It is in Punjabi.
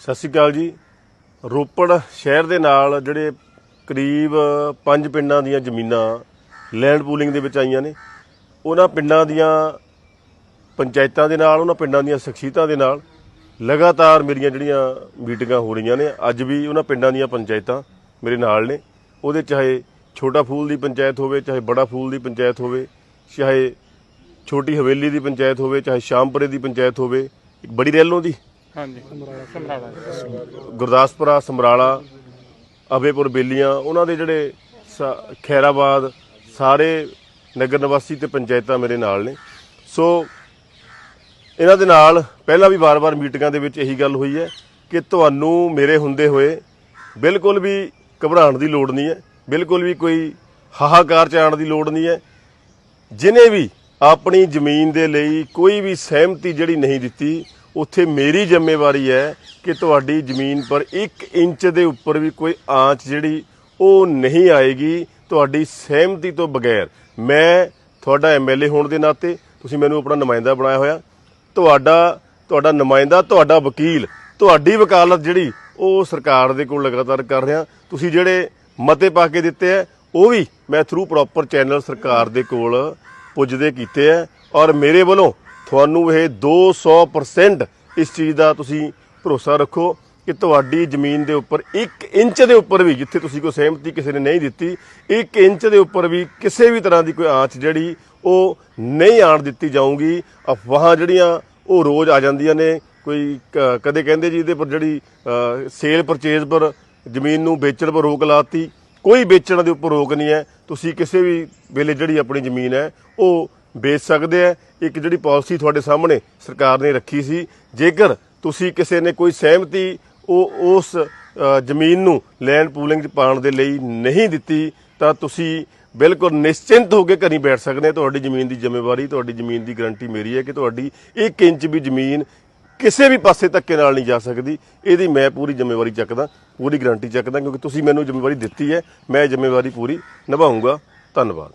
ਸਤਿ ਸ਼੍ਰੀ ਅਕਾਲ ਜੀ। ਰੋਪੜ ਸ਼ਹਿਰ ਦੇ ਨਾਲ ਜਿਹੜੇ ਕਰੀਬ ਪੰਜ ਪਿੰਡਾਂ ਦੀਆਂ ਜ਼ਮੀਨਾਂ ਲੈਂਡ ਪੂਲਿੰਗ ਦੇ ਵਿੱਚ ਆਈਆਂ ਨੇ, ਉਹਨਾਂ ਪਿੰਡਾਂ ਦੀਆਂ ਪੰਚਾਇਤਾਂ ਦੇ ਨਾਲ, ਉਹਨਾਂ ਪਿੰਡਾਂ ਦੀਆਂ ਸ਼ਖਸੀਅਤਾਂ ਦੇ ਨਾਲ ਲਗਾਤਾਰ ਮੇਰੀਆਂ ਜਿਹੜੀਆਂ ਮੀਟਿੰਗਾਂ ਹੋ ਰਹੀਆਂ ਨੇ, ਅੱਜ ਵੀ ਉਹਨਾਂ ਪਿੰਡਾਂ ਦੀਆਂ ਪੰਚਾਇਤਾਂ ਮੇਰੇ ਨਾਲ ਨੇ। ਉਹਦੇ ਚਾਹੇ ਛੋਟਾ ਫੂਲ ਦੀ ਪੰਚਾਇਤ ਹੋਵੇ, ਚਾਹੇ ਬੜਾ ਫੂਲ ਦੀ ਪੰਚਾਇਤ ਹੋਵੇ, ਚਾਹੇ ਛੋਟੀ ਹਵੇਲੀ ਦੀ ਪੰਚਾਇਤ ਹੋਵੇ, ਚਾਹੇ ਸ਼ਾਮਪੁਰੇ ਦੀ ਪੰਚਾਇਤ ਹੋਵੇ, ਇੱਕ ਬੜੀ ਰੈਲੋਂ ਦੀ ਹਾਂਜੀ। ਸਮਰਾਲਾ। ਗੁਰਦਾਸਪੁਰਾ ਸਮਰਾਲਾ ਅਬੇਪੁਰ ਬੇਲੀਆਂ ਉਹਨਾਂ ਦੇ ਜਿਹੜੇ ਸ- ਖੈਰਾਬਾਦ ਸਾਰੇ ਨਗਰ ਨਿਵਾਸੀ ਤੇ ਪੰਚਾਇਤਾਂ ਮੇਰੇ ਨਾਲ ਨੇ। ਸੋ ਇਹਨਾਂ ਦੇ ਨਾਲ ਪਹਿਲਾਂ ਵੀ ਵਾਰ-ਵਾਰ ਮੀਟਿੰਗਾਂ ਦੇ ਵਿੱਚ ਇਹੀ ਗੱਲ ਹੋਈ ਹੈ ਕਿ ਤੁਹਾਨੂੰ ਮੇਰੇ ਹੁੰਦੇ ਹੋਏ ਬਿਲਕੁਲ ਵੀ ਘਬਰਾਉਣ ਦੀ ਲੋੜ ਨਹੀਂ ਹੈ ਬਿਲਕੁਲ ਵੀ ਕੋਈ ਹਾਹਾਕਾਰ ਚ ਆਉਣ ਦੀ ਲੋੜ ਨਹੀਂ ਹੈ। ਜਿਨੇ ਵੀ ਆਪਣੀ ਜ਼ਮੀਨ ਦੇ ਲਈ ਕੋਈ ਵੀ ਸਹਿਮਤੀ ਜਿਹੜੀ ਨਹੀਂ ਦਿੱਤੀ ਉੱਥੇ ਮੇਰੀ ਜ਼ਿੰਮੇਵਾਰੀ ਹੈ ਕਿ ਤੁਹਾਡੀ ਜ਼ਮੀਨ ਪਰ 1 ਇੰਚ ਦੇ ਉੱਪਰ ਵੀ ਕੋਈ ਆਂਚ ਜਿਹੜੀ ਉਹ ਨਹੀਂ ਆਏਗੀ ਤੁਹਾਡੀ ਸਹਿਮਤੀ ਤੋਂ ਬਗੈਰ। ਮੈਂ ਤੁਹਾਡਾ ਐਮਐਲਏ ਹੋਣ ਦੇ ਨਾਤੇ ਤੁਸੀਂ ਮੈਨੂੰ ਆਪਣਾ ਨੁਮਾਇੰਦਾ ਬਣਾਇਆ ਹੋਇਆ। ਤੁਹਾਡਾ ਤੁਹਾਡਾ ਨੁਮਾਇੰਦਾ, ਤੁਹਾਡਾ ਵਕੀਲ, ਤੁਹਾਡੀ ਵਕਾਲਤ ਜਿਹੜੀ ਉਹ ਸਰਕਾਰ ਦੇ ਕੋਲ ਲਗਾਤਾਰ ਕਰ ਰਿਹਾ। ਤੁਸੀਂ ਜਿਹੜੇ ਮਤੇ ਪਾ ਕੇ ਦਿੱਤੇ ਆ, ਉਹ ਵੀ ਮੈਂ ਥਰੂ ਪ੍ਰੋਪਰ ਚੈਨਲ ਸਰਕਾਰ ਦੇ ਕੋਲ ਪੁੱਜਦੇ ਕੀਤੇ ਆ। ਔਰ ਮੇਰੇ ਵੱਲੋਂ ਤੁਹਾਨੂੰ ਇਹ 200% ਇਸ ਚੀਜ਼ ਦਾ ਤੁਸੀਂ ਭਰੋਸਾ ਰੱਖੋ ਕਿ ਤੁਹਾਡੀ ਜ਼ਮੀਨ ਦੇ ਉੱਪਰ 1 ਇੰਚ ਦੇ ਉੱਪਰ ਵੀ, ਜਿੱਥੇ ਤੁਸੀਂ ਕੋਈ ਸਹਿਮਤੀ ਕਿਸੇ ਨੇ ਨਹੀਂ ਦਿੱਤੀ 1 ਇੰਚ ਦੇ ਉੱਪਰ ਵੀ ਕਿਸੇ ਵੀ ਤਰ੍ਹਾਂ ਦੀ ਕੋਈ ਆਂਚ ਜਿਹੜੀ ਉਹ ਨਹੀਂ ਆਣ ਦਿੱਤੀ ਜਾਊਗੀ। ਅਫਵਾਹਾਂ ਜਿਹੜੀਆਂ ਉਹ ਰੋਜ਼ ਆ ਜਾਂਦੀਆਂ ਨੇ। ਕੋਈ ਕ- ਕਦੇ ਕਹਿੰਦੇ ਜੀ ਇਹਦੇ ਪਰ ਜਿਹੜੀ ਸੇਲ ਪਰਚੇਜ਼ ਪਰ ਜ਼ਮੀਨ ਨੂੰ ਵੇਚਣ ਪਰ ਰੋਕ ਲਾਤੀ। ਕੋਈ ਵੇਚਣ ਦੇ ਉੱਪਰ ਰੋਕ ਨਹੀਂ ਹੈ। ਤੁਸੀਂ ਕਿਸੇ ਵੀ ਵੇਲੇ ਜਿਹੜੀ ਆਪਣੀ ਜ਼ਮੀਨ ਹੈ, ਉਹ ਵੇਚ ਸਕਦੇ ਆ। ਇੱਕ ਜਿਹੜੀ ਪਾਲਿਸੀ ਤੁਹਾਡੇ ਸਾਹਮਣੇ ਸਰਕਾਰ ਨੇ ਰੱਖੀ ਸੀ, ਜੇਕਰ ਤੁਸੀਂ ਕਿਸੇ ਨੇ ਕੋਈ ਸਹਿਮਤੀ ਉਹ ਉਸ ਜ਼ਮੀਨ ਨੂੰ ਲੈਂਡ ਪੂਲਿੰਗ 'ਚ ਪਾਉਣ ਦੇ ਲਈ ਨਹੀਂ ਦਿੱਤੀ, ਤਾਂ ਤੁਸੀਂ ਬਿਲਕੁਲ ਨਿਸ਼ਚਿੰਤ ਹੋ ਕੇ ਘਰੀ ਬੈਠ ਸਕਦੇ ਆ। ਤੁਹਾਡੀ ਜ਼ਮੀਨ ਦੀ ਜ਼ਿੰਮੇਵਾਰੀ, ਤੁਹਾਡੀ ਜ਼ਮੀਨ ਦੀ ਗਰੰਟੀ ਮੇਰੀ ਹੈ ਕਿ ਤੁਹਾਡੀ 1 ਇੰਚ ਵੀ ਜ਼ਮੀਨ ਕਿਸੇ ਵੀ ਪਾਸੇ ਧੱਕੇ ਨਾਲ ਨਹੀਂ ਜਾ ਸਕਦੀ। ਇਹਦੀ ਮੈਂ ਪੂਰੀ ਜ਼ਿੰਮੇਵਾਰੀ ਚੱਕਦਾ, ਪੂਰੀ ਗਰੰਟੀ ਚੱਕਦਾ, ਕਿਉਂਕਿ ਤੁਸੀਂ ਮੈਨੂੰ ਜ਼ਿੰਮੇਵਾਰੀ ਦਿੱਤੀ ਹੈ। ਮੈਂ ਇਹ ਜ਼ਿੰਮੇਵਾਰੀ ਪੂਰੀ ਨਿਭਾਉਂਗਾ ਧੰਨਵਾਦ।